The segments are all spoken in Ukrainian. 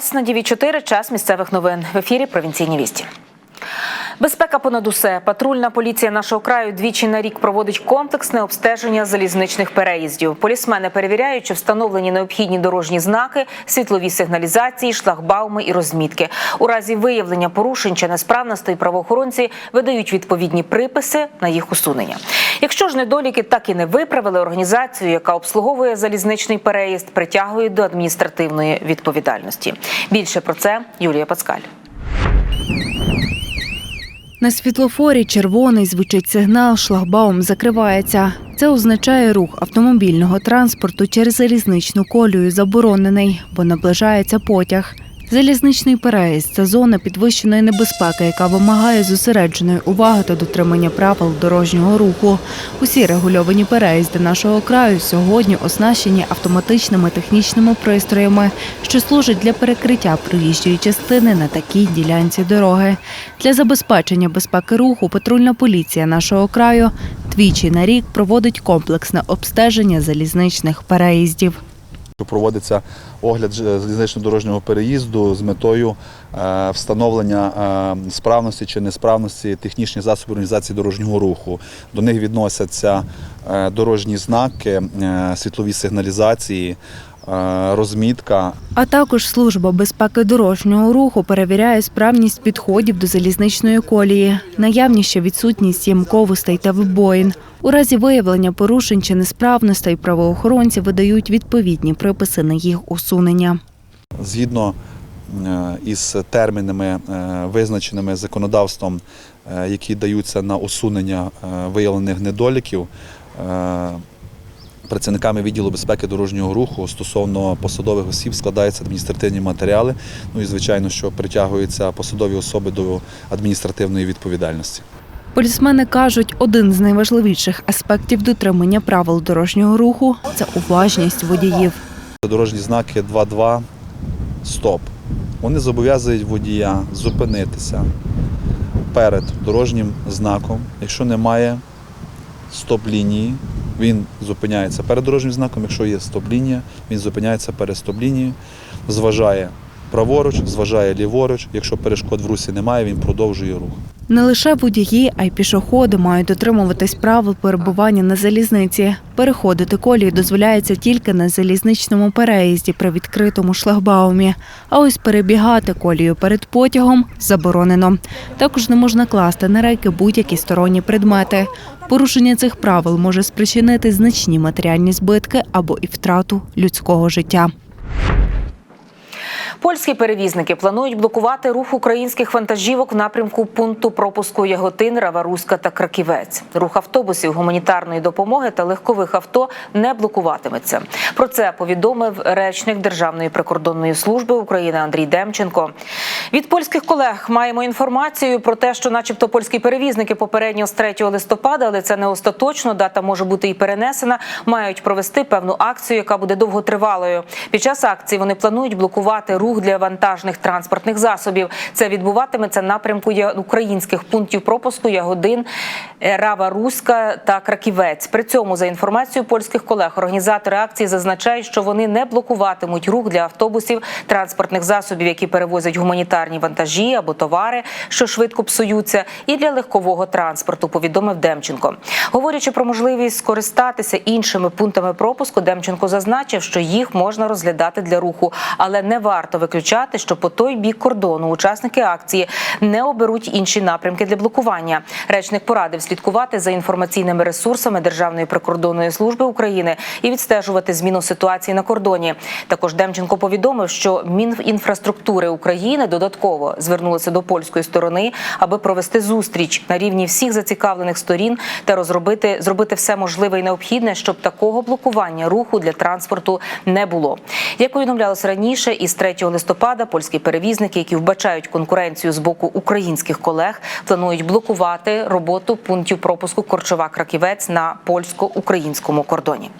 Вас на Діві 4 Час місцевих новин в ефірі Провінційні вісті. Безпека понад усе. Патрульна поліція нашого краю двічі на рік проводить комплексне обстеження залізничних переїздів. Полісмени перевіряють, чи встановлені необхідні дорожні знаки, світлові сигналізації, шлагбауми і розмітки. У разі виявлення порушень чи несправностей правоохоронці видають відповідні приписи на їх усунення. Якщо ж недоліки так і не виправили, організацію, яка обслуговує залізничний переїзд, притягують до адміністративної відповідальності. Більше про це Юлія Пацкаль. На світлофорі червоний звучить сигнал, шлагбаум закривається. Це означає рух автомобільного транспорту через залізничну колію заборонений, бо наближається потяг. Залізничний переїзд це зона підвищеної небезпеки, яка вимагає зосередженої уваги та дотримання правил дорожнього руху. Усі регульовані переїзди нашого краю сьогодні оснащені автоматичними технічними пристроями, що служать для перекриття проїжджої частини на такій ділянці дороги. Для забезпечення безпеки руху патрульна поліція нашого краю двічі на рік проводить комплексне обстеження залізничних переїздів. Проводиться огляд залізнично-дорожнього переїзду з метою е, встановлення е, справності чи несправності технічних засобів організації дорожнього руху. До них відносяться е, дорожні знаки, світлові сигналізації, розмітка, А також служба безпеки дорожнього руху перевіряє справність підходів до залізничної колії, наявність чи відсутність ямковостей та вибоїн. У разі виявлення порушень чи несправностей правоохоронці видають відповідні приписи на їх усунення. згідно е, із термінами, е, визначеними законодавством, е, які даються на усунення е, виявлених недоліків. Працівниками відділу безпеки дорожнього руху стосовно посадових осіб складаються адміністративні матеріали. Ну і звичайно, що притягуються посадові особи до адміністративної відповідальності. Полісмени кажуть, один з найважливіших аспектів дотримання правил дорожнього руху це уважність водіїв. Дорожні знаки 2.2 стоп. Вони зобов'язують водія зупинитися перед дорожнім знаком. Якщо немає стоп-лінії, він зупиняється перед дорожнім знаком. Якщо є стоп-лінія, він зупиняється перед стоп-лінією, зважає праворуч, зважає ліворуч. Якщо перешкод в русі немає, він продовжує рух. Не лише водії, а й пішоходи мають дотримуватись правил перебування на залізниці. Переходити колію дозволяється тільки на залізничному переїзді при відкритому шлагбаумі. А ось перебігати колію перед потягом заборонено. Також не можна класти на рейки будь-які сторонні предмети. Порушення цих правил може спричинити значні матеріальні збитки або і втрату людського життя. Польські перевізники планують блокувати рух українських вантажівок в напрямку пункту пропуску Яготин, Раваруська та Краківець. Рух автобусів гуманітарної допомоги та легкових авто не блокуватиметься. Про це повідомив речник Державної прикордонної служби України Андрій Демченко. Від польських колег маємо інформацію про те, що, начебто, польські перевізники попередньо з 3 листопада, але це не остаточно. Дата може бути і перенесена. Мають провести певну акцію, яка буде довготривалою. Під час акції вони планують блокувати рух для вантажних транспортних засобів. Це відбуватиметься напрямку українських пунктів пропуску Ягодин, е, Рава Руська та Краківець. При цьому, за інформацією польських колег, організатори акції зазначають, що вони не блокуватимуть рух для автобусів, транспортних засобів, які перевозять гуманітарні вантажі або товари, що швидко псуються, і для легкового транспорту. Повідомив Демченко. Говорячи про можливість скористатися іншими пунктами пропуску, Демченко зазначив, що їх можна розглядати для руху, але не варто виключати, що по той бік кордону учасники акції не оберуть інші напрямки для блокування. Речник порадив слідкувати за інформаційними ресурсами Державної прикордонної служби України і відстежувати зміну ситуації на кордоні. Також Демченко повідомив, що Мінінфраструктури України додатково звернулося до польської сторони, аби провести зустріч на рівні всіх зацікавлених сторін та розробити зробити все можливе і необхідне, щоб такого блокування руху для транспорту не було. Як повідомлялося раніше, із 3 листопада польські перевізники, які вбачають конкуренцію з боку українських колег, планують блокувати роботу пунктів пропуску Корчова Краківець на польсько-українському кордоні.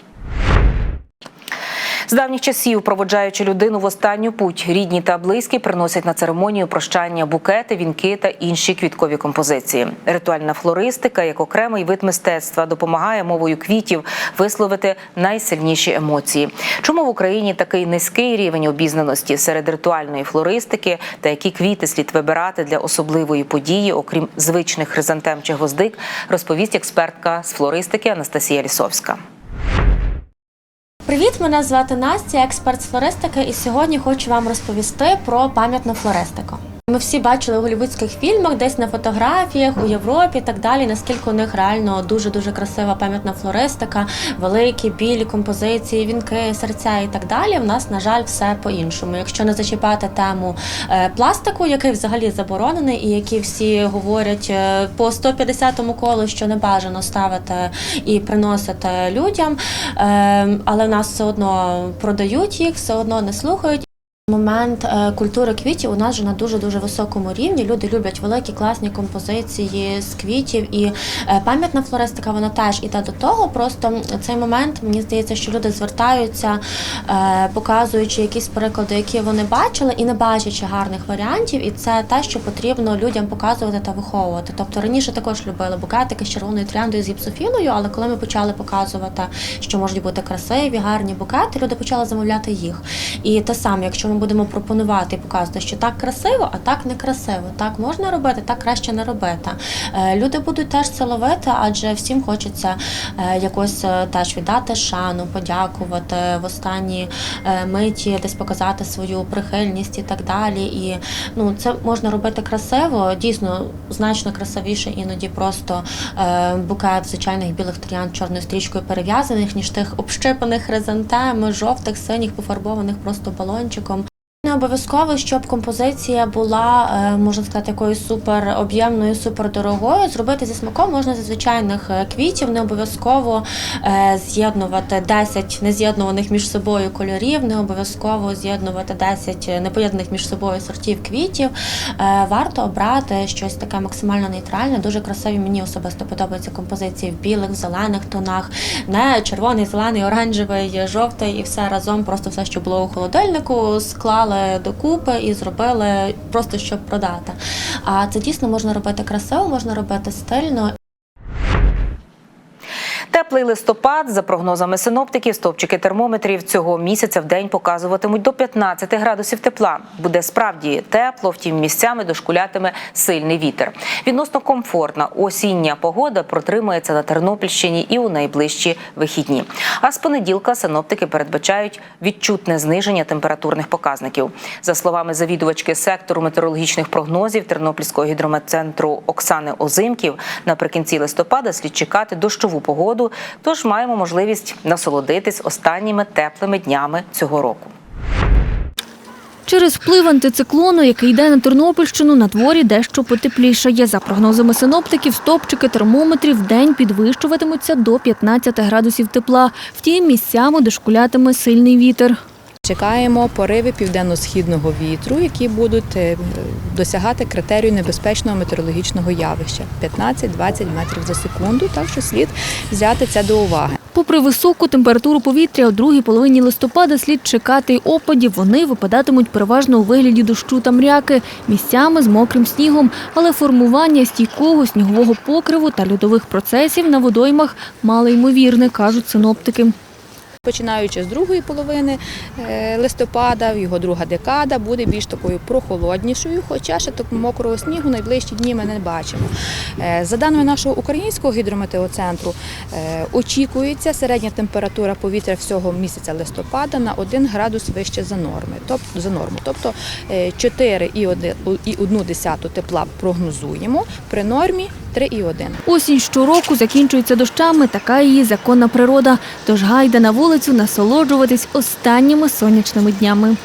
З давніх часів, проводжаючи людину в останню путь, рідні та близькі приносять на церемонію прощання букети, вінки та інші квіткові композиції. Ритуальна флористика, як окремий вид мистецтва, допомагає мовою квітів висловити найсильніші емоції. Чому в Україні такий низький рівень обізнаності серед ритуальної флористики та які квіти слід вибирати для особливої події, окрім звичних хризантем чи гвоздик, розповість експертка з флористики Анастасія Лісовська. Привіт, мене звати Настя, експерт з флористики, і сьогодні хочу вам розповісти про пам'ятну флористику. Ми всі бачили у голівудських фільмах, десь на фотографіях у Європі і так далі. Наскільки у них реально дуже дуже красива пам'ятна флористика, великі білі композиції, вінки, серця і так далі. В нас, на жаль, все по-іншому. Якщо не зачіпати тему е, пластику, який взагалі заборонений, і які всі говорять е, по 150-му колу, що не бажано ставити і приносити людям, е, але в нас все одно продають їх, все одно не слухають. Момент е, культури квітів у нас вже на дуже дуже високому рівні. Люди люблять великі класні композиції з квітів, і е, пам'ятна флористика вона теж іде до того. Просто цей момент мені здається, що люди звертаються, е, показуючи якісь приклади, які вони бачили, і не бачачи гарних варіантів. І це те, що потрібно людям показувати та виховувати. Тобто раніше також любили букетики з червоною тряндою з гіпсофілою, але коли ми почали показувати, що можуть бути красиві, гарні букети, люди почали замовляти їх. І те саме, якщо ми будемо пропонувати і показувати, що так красиво, а так не красиво. Так можна робити, так краще не робити. Е, Люди будуть теж це ловити, адже всім хочеться е, якось е, теж віддати шану, подякувати в останні миті, десь показати свою прихильність і так далі. І ну це можна робити красиво, дійсно значно красивіше іноді просто букет звичайних білих троянд чорною стрічкою перев'язаних, ніж тих общипаних хризантем, жовтих, синіх, пофарбованих просто балончиком. Не обов'язково, щоб композиція була, е, можна сказати, якоюсь супер об'ємною, супер дорогою. Зробити зі смаком можна зі звичайних е, квітів, не обов'язково е, з'єднувати 10 нез'єднуваних між собою кольорів, не обов'язково з'єднувати 10 непоєднаних між собою сортів квітів. Варто обрати щось таке максимально нейтральне. Дуже красиві мені особисто подобаються композиції в білих, в зелених тонах, не червоний, зелений, оранжевий, жовтий і все разом, просто все, що було у холодильнику, склали докупи і зробили просто щоб продати. А це дійсно можна робити красиво, можна робити стильно. Теплий листопад, за прогнозами синоптиків, стовпчики термометрів цього місяця в день показуватимуть до 15 градусів тепла. Буде справді тепло, втім місцями дошкулятиме сильний вітер. Відносно комфортна осіння погода протримається на Тернопільщині і у найближчі вихідні. А з понеділка синоптики передбачають відчутне зниження температурних показників. За словами завідувачки сектору метеорологічних прогнозів Тернопільського гідрометцентру Оксани Озимків, наприкінці листопада слід чекати дощову погоду. Тож маємо можливість насолодитись останніми теплими днями цього року. Через вплив антициклону, який йде на Тернопільщину, на дворі дещо потеплішає. За прогнозами синоптиків, стопчики термометрів в день підвищуватимуться до 15 градусів тепла. Втім, місцями дошкулятиме сильний вітер. Чекаємо пориви південно-східного вітру, які будуть е, досягати критерію небезпечного метеорологічного явища 15-20 метрів за секунду. Так що слід взяти це до уваги. Попри високу температуру повітря, у другій половині листопада слід чекати опадів. Вони випадатимуть переважно у вигляді дощу та мряки, місцями з мокрим снігом, але формування стійкого снігового покриву та льодових процесів на водоймах малоймовірне, кажуть синоптики. Починаючи з другої половини е, листопада, його друга декада буде більш такою прохолоднішою, хоча ще такого мокрого снігу найближчі дні ми не бачимо. Е, За даними нашого українського гідрометеоцентру, е, очікується середня температура повітря всього місяця листопада на 1 градус вище за норми, тобто за норму. Тобто 4,1 десяту тепла прогнозуємо при нормі 3,1. Осінь щороку закінчується дощами, така її законна природа. Тож гайда на вулицю насолоджуватись останніми сонячними днями.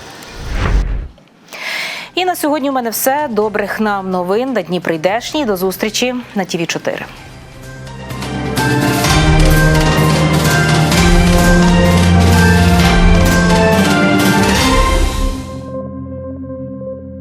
І на сьогодні у мене все. Добрих нам новин на дні прийдешні. До зустрічі на ТІВІ 4